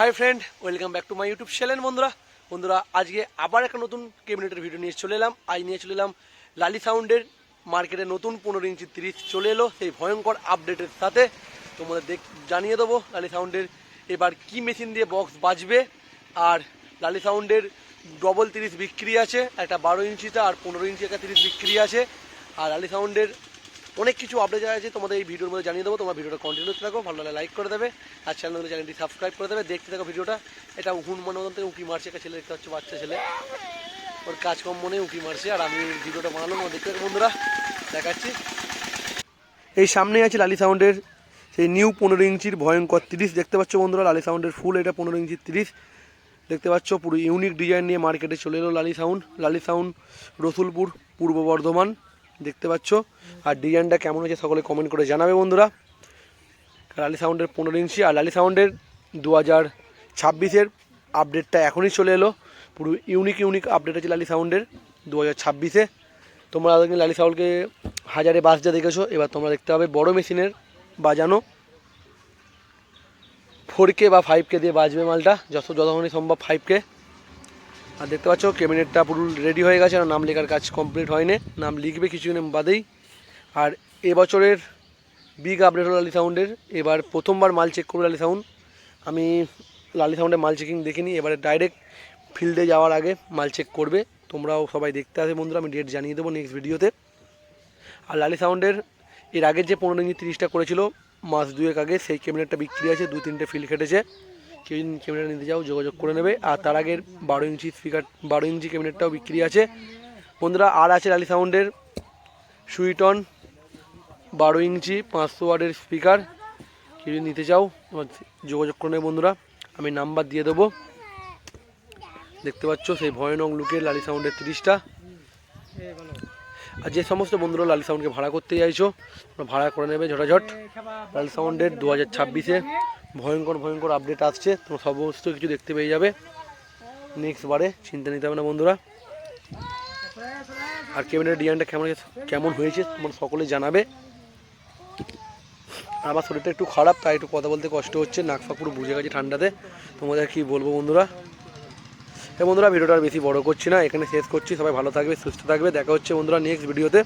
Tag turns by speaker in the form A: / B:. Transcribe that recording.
A: Hi friend welcome back to my YouTube channel বন্ধুরা। বন্ধুরা, আজকে আবার একটা নতুন কেবিনেটের ভিডিও নিয়ে চলে এলাম। আজ নিয়ে চলে এলাম লালি সাউন্ডের মার্কেটে নতুন পনেরো ইঞ্চি তিরিশ চলে এলো, সেই ভয়ঙ্কর আপডেটের সাথে তোমাদের দেখ জানিয়ে দেবো লালি সাউন্ডের এবার কি মেশিন দিয়ে বক্স বাজবে, আর লালি সাউন্ডের ডবল তিরিশ বিক্রি আছে, একটা বারো ইঞ্চিটা আর পনেরো ইঞ্চি একটা তিরিশ বিক্রি আছে। আর লালি সাউন্ডের অনেক কিছু আপডেট আছে, তোমাদের এই ভিডিওর মধ্যে জানিয়ে দেবো। তোমার ভিডিওটা কন্টিনিউ থাকো, ভালো লাগলে লাইক করে দেবে। আর চ্যানেল চ্যানেলটি সাবস্ক্রাইব করে দেবে। দেখতে থাকো ভিডিওটা। এটা হুন মনে মতন উঁকি মারছে, একটা ছেলে দেখতে পাচ্ছ, বাচ্চা ছেলে। ওর কাজকর্ম মনে উঁকি মারছে। আর আমি ভিডিওটা বানালাম দেখতে থাকো বন্ধুরা। দেখাচ্ছি। এই সামনেই আছে লালি সাউন্ডের সেই নিউ পনেরো ইঞ্চির ভয়ঙ্কর তিরিশ। দেখতে পাচ্ছ বন্ধুরা, লালি সাউন্ডের ফুল এটা পনেরো ইঞ্চির তিরিশ। দেখতে পাচ্ছ, পুরো ইউনিক ডিজাইন নিয়ে মার্কেটে চলে এলো লালি সাউন্ড। লালি সাউন্ড রসুলপুর, পূর্ব বর্ধমান। দেখতে পাচ্ছ। আর ডিজাইনটা কেমন হয়েছে সকলে কমেন্ট করে জানাবে বন্ধুরা। লালি সাউন্ডের পনেরো ইঞ্চি, আর লালি সাউন্ডের দু হাজার ছাব্বিশের আপডেটটা এখনই চলে এলো। পুরো ইউনিক ইউনিক আপডেট আছে লালি সাউন্ডের দু হাজার ছাব্বিশে। তোমরা আগে লালি সাউন্ডকে হাজারে বাজটা দেখেছ, এবার তোমরা দেখতে পাবে বড় মেশিনের বাজানো। ফোর কে বা ফাইভ কে দিয়ে বাজবে মালটা, যত যতক্ষণই সম্ভব ফাইভ কে আর দেখতে পাচ্ছ, ক্যাবিনেটটা পুরো রেডি হয়ে গেছে, আর নাম লেখার কাজ কমপ্লিট হয়নি। নাম লিখবে কিছুদিন বাদেই। আর এবছরের বিগ আপডেট হলো লালি সাউন্ডের এবার প্রথমবার মাল চেক করব লালি সাউন্ড আমি লালি সাউন্ডের মাল চেকিং দেখিনি, এবারে ডাইরেক্ট ফিল্ডে যাওয়ার আগে মাল চেক করবে। তোমরাও সবাই দেখতে আসবে বন্ধুরা, আমি ডেট জানিয়ে দেবো নেক্সট ভিডিওতে আর লালি সাউন্ডের এর আগের যে পনেরো ইঞ্চি তিরিশটা করেছিল, মাস দুয়েক আগে সেই ক্যাবিনেটটা বিক্রি আছে দু তিনটে ফিল কেটেছে কেউ যদি ক্যাবিনেট নিতে চাও যোগাযোগ করে নেবে। আর তার আগের বারো ইঞ্চি স্পিকার বারো ইঞ্চি ক্যাবিনেটটাও বিক্রি আছে। বন্ধুরা, আর আছে লালি সাউন্ডের সুইটন বারো ইঞ্চি, পাঁচশো ওয়ার্ডের স্পিকার কেউ যদি নিতে চাও যোগাযোগ করে নেবে বন্ধুরা। আমি নাম্বার দিয়ে দেবো। দেখতে পাচ্ছ সেই ভয়ানক লুকের লালি সাউন্ডের তিরিশটা। আর যে সমস্ত বন্ধুরা লালি সাউন্ডকে ভাড়া করতে চাইছো ভাড়া করে নেবে ঝটাঝট। লালি সাউন্ডের দু হাজার ছাব্বিশে। ভয়ঙ্কর ভয়ঙ্কর আপডেট আসছে। তোমরা সমস্ত কিছু দেখতে পেয়ে যাবে। নেক্সট বারে চিন্তা নিতে হবে না বন্ধুরা। আর কেবিনের ডিজাইনটা কেমন কেমন হয়েছে, তোমরা সকলে জানাবে। আমার শরীরটা একটু খারাপ, তাই একটু কথা বলতে কষ্ট হচ্ছে। নাক ফাক পুরো বুঝে গেছে ঠান্ডাতে। তোমাদের কি বলব বন্ধুরা? এই বন্ধুরা, ভিডিওটা আর বেশি বড় করছি না। এখানে শেষ করছি। সবাই ভালো থাকবে, সুস্থ থাকবে। দেখা হচ্ছে বন্ধুরা নেক্সট ভিডিওতে